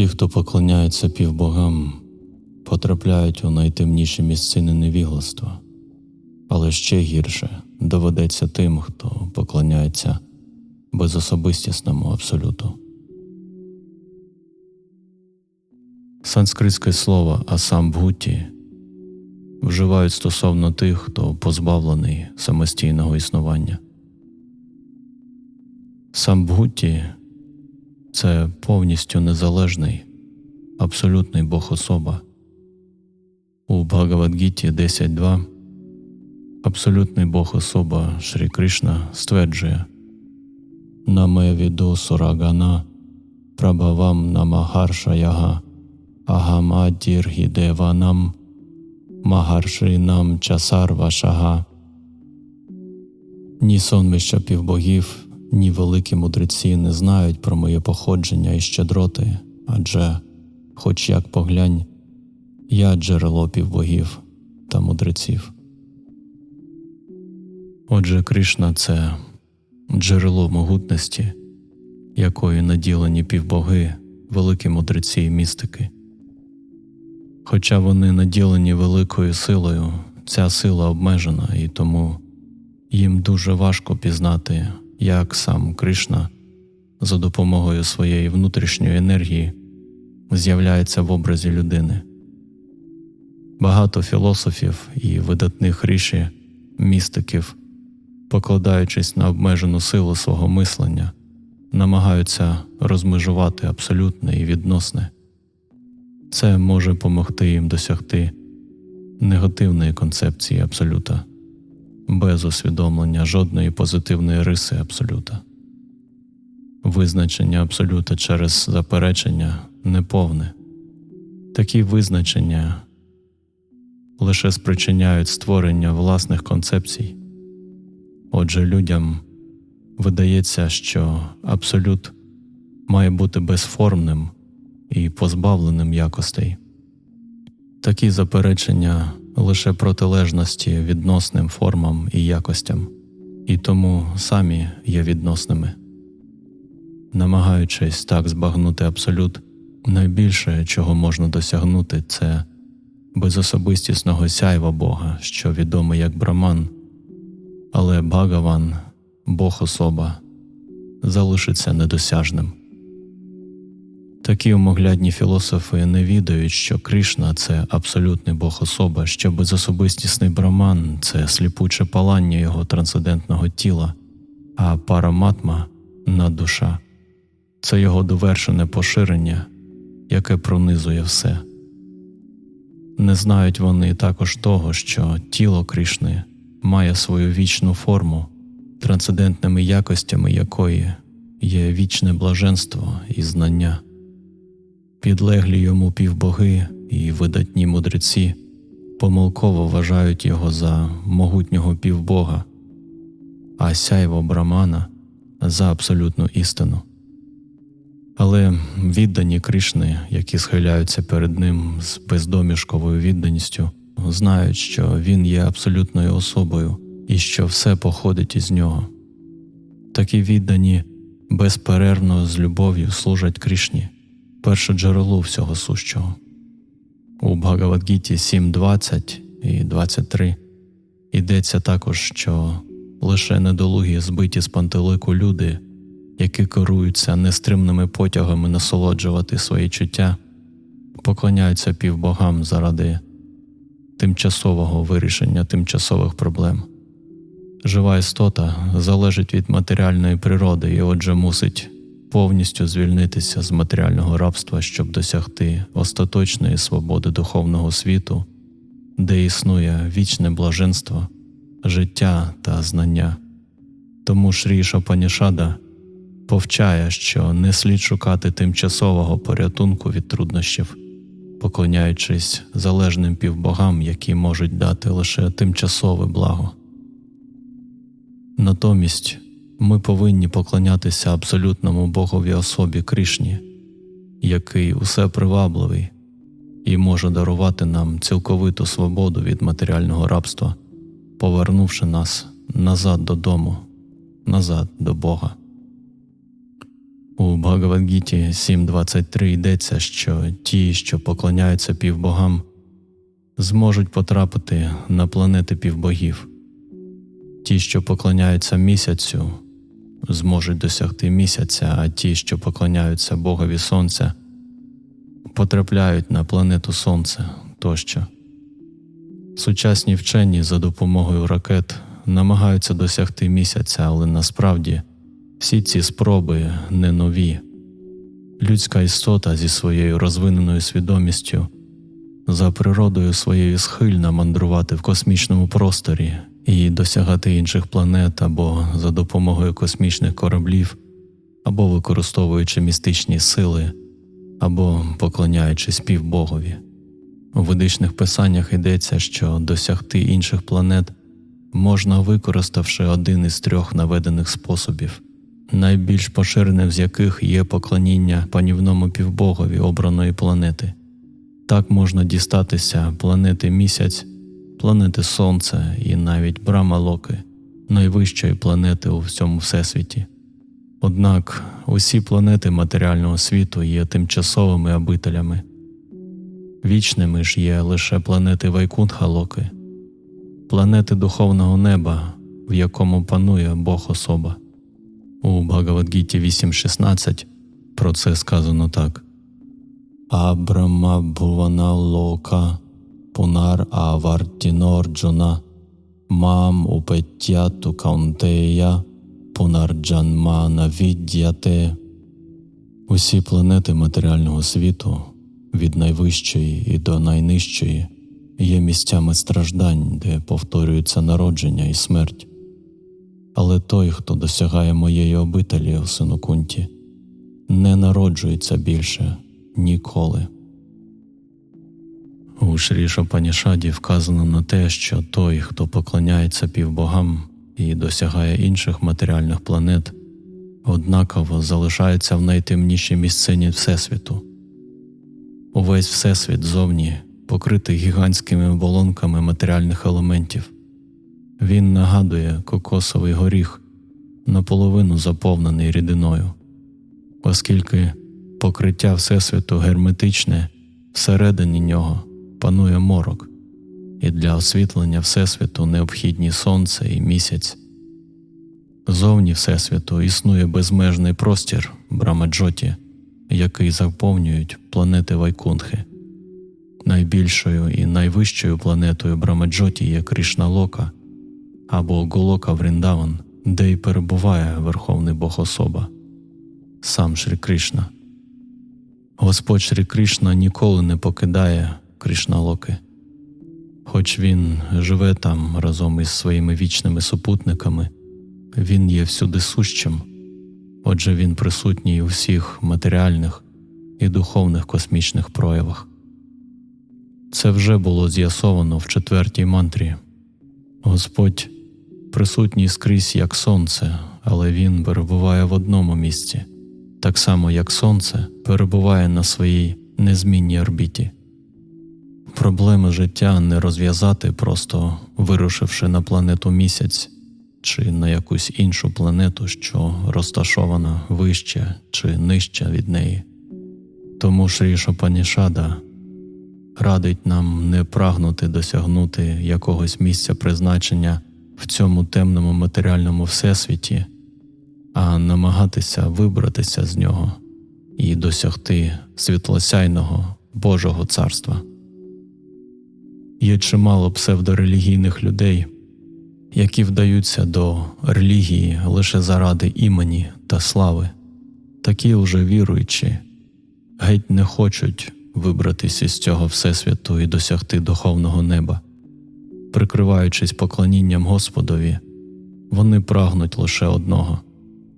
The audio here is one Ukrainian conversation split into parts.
Ті, хто поклоняється півбогам, потрапляють у найтемніші місцини невігластва, але ще гірше доведеться тим, хто поклоняється безособистісному абсолюту. Санскритське слово асамбгуті вживають стосовно тих, хто позбавлений самостійного існування. Самбгуті це повністю незалежний, абсолютний Бог особа. У Бхагавадгіті 10.2 абсолютний Бог особа Шрі Кришна стверджує Наме віду сурагана прабхавам намагаршаяга агам адіргідеванам магаршрінам часарвашага. Ні сонмища півбогів, ні великі мудреці не знають про моє походження і щедроти, адже, хоч як поглянь, я джерело півбогів та мудреців. Отже, Кришна це джерело могутності, якою наділені півбоги, великі мудреці і містики. Хоча вони наділені великою силою, ця сила обмежена, і тому їм дуже важко пізнати, як сам Кришна за допомогою своєї внутрішньої енергії з'являється в образі людини. Багато філософів і видатних ріші, містиків, покладаючись на обмежену силу свого мислення, намагаються розмежувати абсолютне і відносне. Це може допомогти їм досягти негативної концепції абсолюта, без усвідомлення жодної позитивної риси абсолюта. Визначення абсолюта через заперечення неповне. Такі визначення лише спричиняють створення власних концепцій. Отже, людям видається, що абсолют має бути безформним і позбавленим якостей. Такі заперечення лише протилежності відносним формам і якостям, і тому самі є відносними. Намагаючись так збагнути абсолют, найбільше, чого можна досягнути, це безособистісного сяйва Бога, що відомий як Браман, але Бхагаван, Бог особа, залишиться недосяжним. Такі омоглядні філософи не відають, що Кришна це абсолютний Бог особа, що безособистісний браман це сліпуче палання його трансцендентного тіла, а параматма наддуша це його довершене поширення, яке пронизує все. Не знають вони також того, що тіло Кришни має свою вічну форму, трансцендентними якостями якої є вічне блаженство і знання підлеглі йому півбоги і видатні мудреці помилково вважають його за могутнього півбога, а сяйво брамана за абсолютну істину. Але віддані Кришни, які схиляються перед ним з бездомішковою відданістю, знають, що він є абсолютною особою і що все походить із нього. Такі віддані безперервно з любов'ю служать Кришні перше джерело всього сущого. У Бхагавадгіті 7.20 і 23 йдеться також, що лише недолугі збиті з пантелику люди, які керуються нестримними потягами насолоджувати свої чуття, поклоняються півбогам заради тимчасового вирішення тимчасових проблем. Жива істота залежить від матеріальної природи і, отже, мусить повністю звільнитися з матеріального рабства, щоб досягти остаточної свободи духовного світу, де існує вічне блаженство, життя та знання. Тому Шрі Шапанішада повчає, що не слід шукати тимчасового порятунку від труднощів, поклоняючись залежним півбогам, які можуть дати лише тимчасове благо. Натомість ми повинні поклонятися абсолютному Богові особі Кришні, який усе привабливий і може дарувати нам цілковиту свободу від матеріального рабства, повернувши нас назад додому, назад до Бога. У Бхагавадгіті 7.23 йдеться, що ті, що поклоняються півбогам, зможуть потрапити на планети півбогів. Ті, що поклоняються місяцю, зможуть досягти місяця, а ті, що поклоняються Богові Сонця, потрапляють на планету Сонце тощо. Сучасні вчені за допомогою ракет намагаються досягти місяця, але насправді всі ці спроби не нові. Людська істота зі своєю розвиненою свідомістю за природою своєю схильна мандрувати в космічному просторі і досягати інших планет або за допомогою космічних кораблів, або використовуючи містичні сили, або поклоняючись півбогові. У ведичних писаннях йдеться, що досягти інших планет можна використавши один із трьох наведених способів, найбільш поширеним з яких є поклоніння панівному півбогові обраної планети. Так можна дістатися планети місяць, планети Сонце і навіть Брама Локи, найвищої планети у всьому всесвіті. Однак усі планети матеріального світу є тимчасовими обителями. Вічними ж є лише планети Вайкунтха Локи, планети духовного неба, в якому панує Бог особа. У Бхагавадгіті 8.16 про це сказано так. Абрама Бхувана Лока Пунар Авартінорджуна Мам Упеттяту Каунтея Пунарджанмана Віддяте Усі планети матеріального світу від найвищої і до найнижчої є місцями страждань, де повторюється народження і смерть. Але той, хто досягає моєї обителі у Синокунті, не народжується більше ніколи. Шрі Шапанішаді вказано на те, що той, хто поклоняється півбогам і досягає інших матеріальних планет, однаково залишається в найтемнішій місцині Всесвіту. Увесь Всесвіт зовні покритий гігантськими оболонками матеріальних елементів. Він нагадує кокосовий горіх, наполовину заповнений рідиною, оскільки покриття Всесвіту герметичне, всередині нього панує морок, і для освітлення Всесвіту необхідні сонце і місяць. Зовні Всесвіту існує безмежний простір Брамаджоті, який заповнюють планети Вайкунхи. Найбільшою і найвищою планетою Брамаджоті є Кришна Лока або Голока Вріндаван, де й перебуває Верховний Бог особа, сам Шрі Кришна. Господь Шрі Кришна ніколи не покидає Кришна Локи, хоч він живе там разом із своїми вічними супутниками, він є всюди сущим, отже, він присутній у всіх матеріальних і духовних космічних проявах. Це вже було з'ясовано в четвертій мантрі. Господь присутній скрізь як сонце, але Він перебуває в одному місці, так само як сонце перебуває на своїй незмінній орбіті. Проблеми життя не розв'язати, просто вирушивши на планету місяць чи на якусь іншу планету, що розташована вище чи нижче від неї. Тому Шрі Шопанішада радить нам не прагнути досягнути якогось місця призначення в цьому темному матеріальному всесвіті, а намагатися вибратися з нього і досягти світлосяйного Божого царства. Є чимало псевдорелігійних людей, які вдаються до релігії лише заради імені та слави, такі уже віруючі, геть не хочуть вибратися із цього Всесвіту і досягти духовного неба. Прикриваючись поклонінням Господові, вони прагнуть лише одного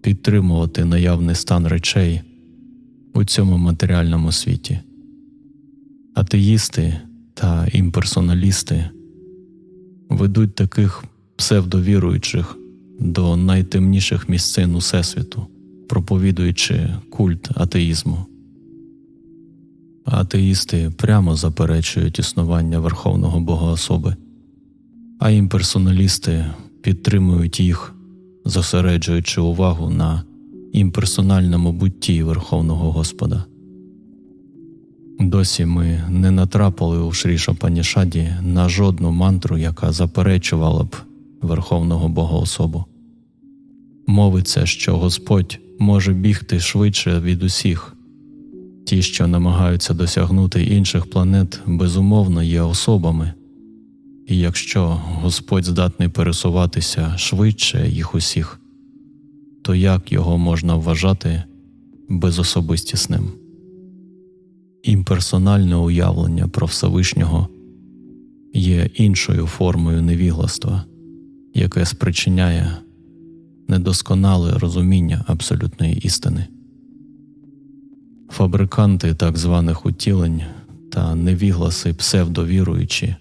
підтримувати наявний стан речей у цьому матеріальному світі. Атеїсти та імперсоналісти ведуть таких псевдовіруючих до найтемніших місцин Усесвіту, проповідуючи культ атеїзму. Атеїсти прямо заперечують існування Верховного Бога особи, а імперсоналісти підтримують їх, зосереджуючи увагу на імперсональному бутті Верховного Господа. Досі ми не натрапили у Шріша Панішаді на жодну мантру, яка заперечувала б Верховного Бога особу. Мовиться, що Господь може бігти швидше від усіх. Ті, що намагаються досягнути інших планет, безумовно є особами, і якщо Господь здатний пересуватися швидше їх усіх, то як його можна вважати безособистісним? Імперсональне уявлення про Всевишнього є іншою формою невігластва, яке спричиняє недосконале розуміння абсолютної істини. Фабриканти так званих утілень та невігласи псевдовіруючі,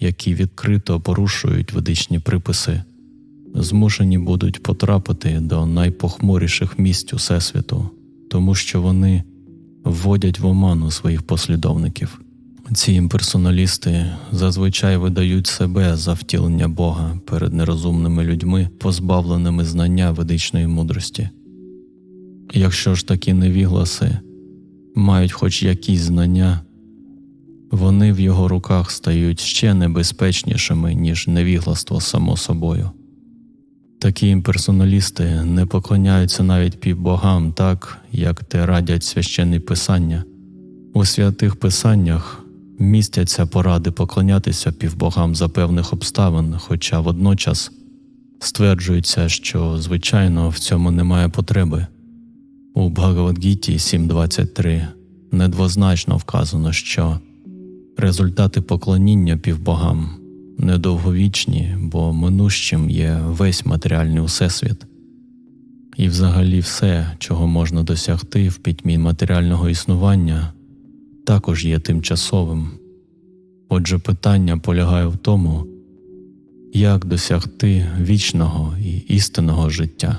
які відкрито порушують ведичні приписи, змушені будуть потрапити до найпохмуріших місць Усесвіту, тому що вони вводять в оману своїх послідовників. Ці імперсоналісти зазвичай видають себе за втілення Бога перед нерозумними людьми, позбавленими знання ведичної мудрості. Якщо ж такі невігласи мають хоч якісь знання, вони в його руках стають ще небезпечнішими, ніж невігластво само собою. Такі імперсоналісти не поклоняються навіть півбогам так, як те радять священні писання. У святих писаннях містяться поради поклонятися півбогам за певних обставин, хоча водночас стверджується, що звичайно в цьому немає потреби. У Бхагавадгіті 7.23 недвозначно вказано, що результати поклоніння півбогам недовговічні, бо минущим є весь матеріальний усесвіт, і взагалі все, чого можна досягти в пітьмі матеріального існування, також є тимчасовим. Отже, питання полягає в тому, як досягти вічного і істинного життя.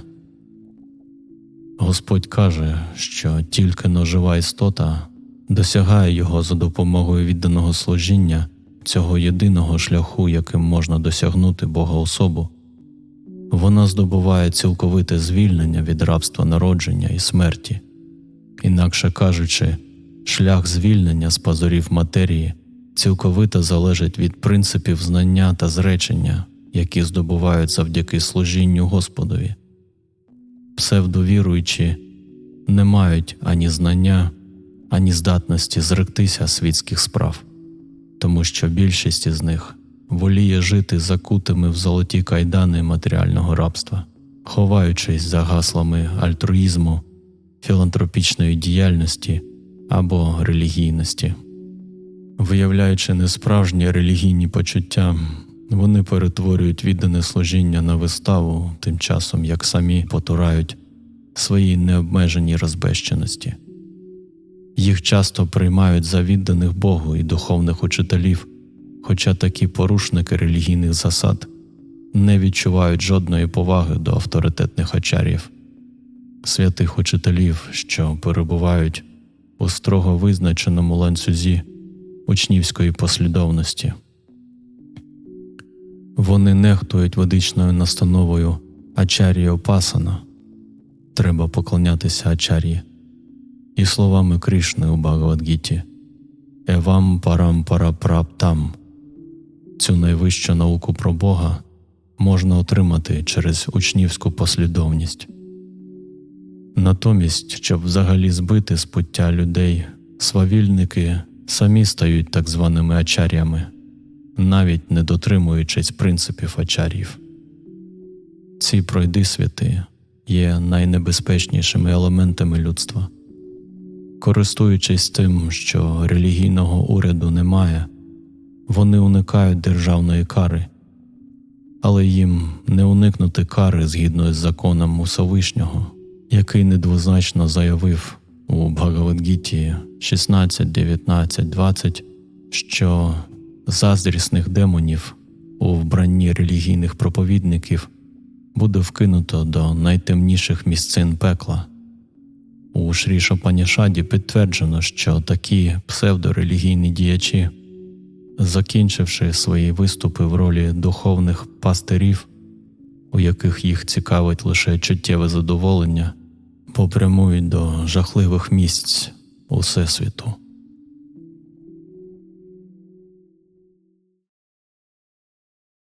Господь каже, що тільки ножива істота досягає його за допомогою відданого служіння цього єдиного шляху, яким можна досягнути Бога особу, вона здобуває цілковите звільнення від рабства народження і смерті, інакше кажучи, шлях звільнення з пазурів матерії цілковито залежить від принципів знання та зречення, які здобувають завдяки служінню Господові. Псевдовіруючі не мають ані знання, ані здатності зректися світських справ тому що більшість із них воліє жити закутими в золоті кайдани матеріального рабства, ховаючись за гаслами альтруїзму, філантропічної діяльності або релігійності. Виявляючи несправжні релігійні почуття, вони перетворюють віддане служіння на виставу, тим часом як самі потурають своїй необмеженій розбещеності. Їх часто приймають за відданих Богу і духовних учителів, хоча такі порушники релігійних засад не відчувають жодної поваги до авторитетних ачарів, святих учителів, що перебувають у строго визначеному ланцюзі учнівської послідовності. Вони нехтують ведичною настановою Ачар'ї Опасана треба поклонятися Ачар'ї і словами Кришни у Бхагавадгіті Евам парам парапраптам. Цю найвищу науку про Бога можна отримати через учнівську послідовність. Натомість, щоб взагалі збити з пуття людей, свавільники самі стають так званими ачар'ями, навіть не дотримуючись принципів ачар'їв. Ці пройди святи є найнебезпечнішими елементами людства. Користуючись тим, що релігійного уряду немає, вони уникають державної кари, але їм не уникнути кари згідно з законом Усовишнього, який недвозначно заявив у Бхагавадгіті 16, 19, 20, що заздрісних демонів у вбранні релігійних проповідників буде вкинуто до найтемніших місцин пекла. У Шрі Шопанішаді підтверджено, що такі псевдорелігійні діячі, закінчивши свої виступи в ролі духовних пастирів, у яких їх цікавить лише чуттєве задоволення, попрямують до жахливих місць Усесвіту.